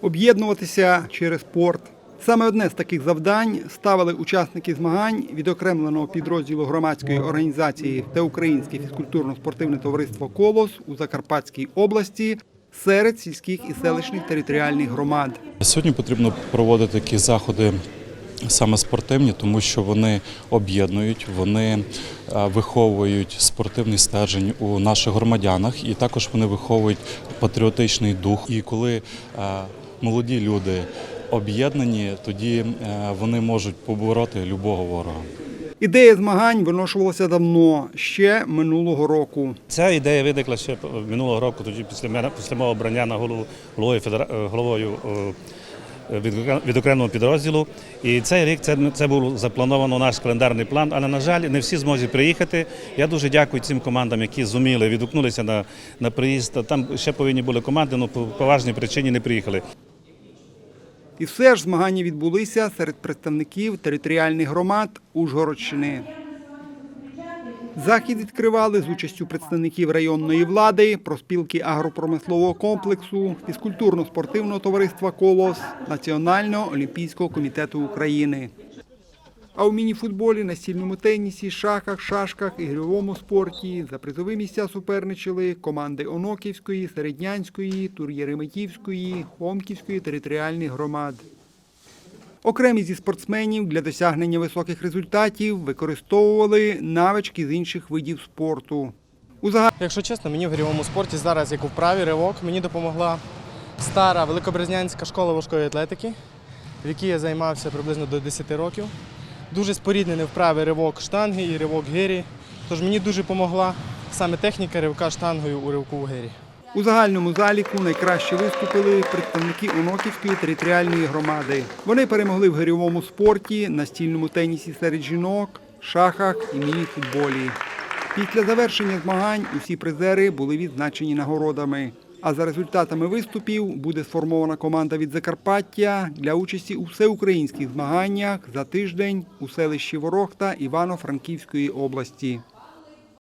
об'єднуватися через спорт. Саме одне з таких завдань ставили учасники змагань відокремленого підрозділу громадської організації Всеукраїнське фізкультурно-спортивне товариство Колос у Закарпатській області серед сільських і селищних територіальних громад. Сьогодні потрібно проводити такі заходи саме спортивні, тому що вони об'єднують, вони е, виховують спортивний стержень у наших громадянах, і також вони виховують патріотичний дух. І коли е, молоді люди об'єднані, тоді е, вони можуть побороти любого ворога. Ідея змагань виношувалася давно, ще минулого року. Ця ідея виникла ще минулого року, тоді після мене після мого обрання на голову головою, федера... е, головою е, від, від окремого підрозділу. І цей рік це, це був заплановано наш календарний план, але на жаль, не всі зможуть приїхати. Я дуже дякую цим командам, які зуміли, відгукнулися на, на приїзд. Там ще повинні були команди, але по поважній причині не приїхали. І все ж змагання відбулися серед представників територіальних громад Ужгородщини. Захід відкривали з участю представників районної влади, проспілки агропромислового комплексу, фізкультурно-спортивного товариства Колос, Національного олімпійського комітету України. А у мініфутболі, настільному тенісі, шахах, шашках, ігровому спорті за призові місця суперничали команди Оноківської, Середнянської, Тур'єреметівської, Хомківської територіальних громад. Окремі зі спортсменів для досягнення високих результатів використовували навички з інших видів спорту. Якщо чесно, мені в грівому спорті зараз, як у вправі ривок, мені допомогла стара великобрезнянська школа важкої атлетики, в якій я займався приблизно до 10 років. Дуже споріднений вправи ривок штанги і ривок гирі. Тож мені дуже допомогла саме техніка ривка штангою у ривку в гирі. У загальному заліку найкраще виступили представники Оноківської територіальної громади. Вони перемогли в гирьовому спорті, настільному тенісі серед жінок, шахах і міні-футболі. Після завершення змагань усі призери були відзначені нагородами. А за результатами виступів буде сформована команда від Закарпаття для участі у всеукраїнських змаганнях за тиждень у селищі Ворохта Івано-Франківської області.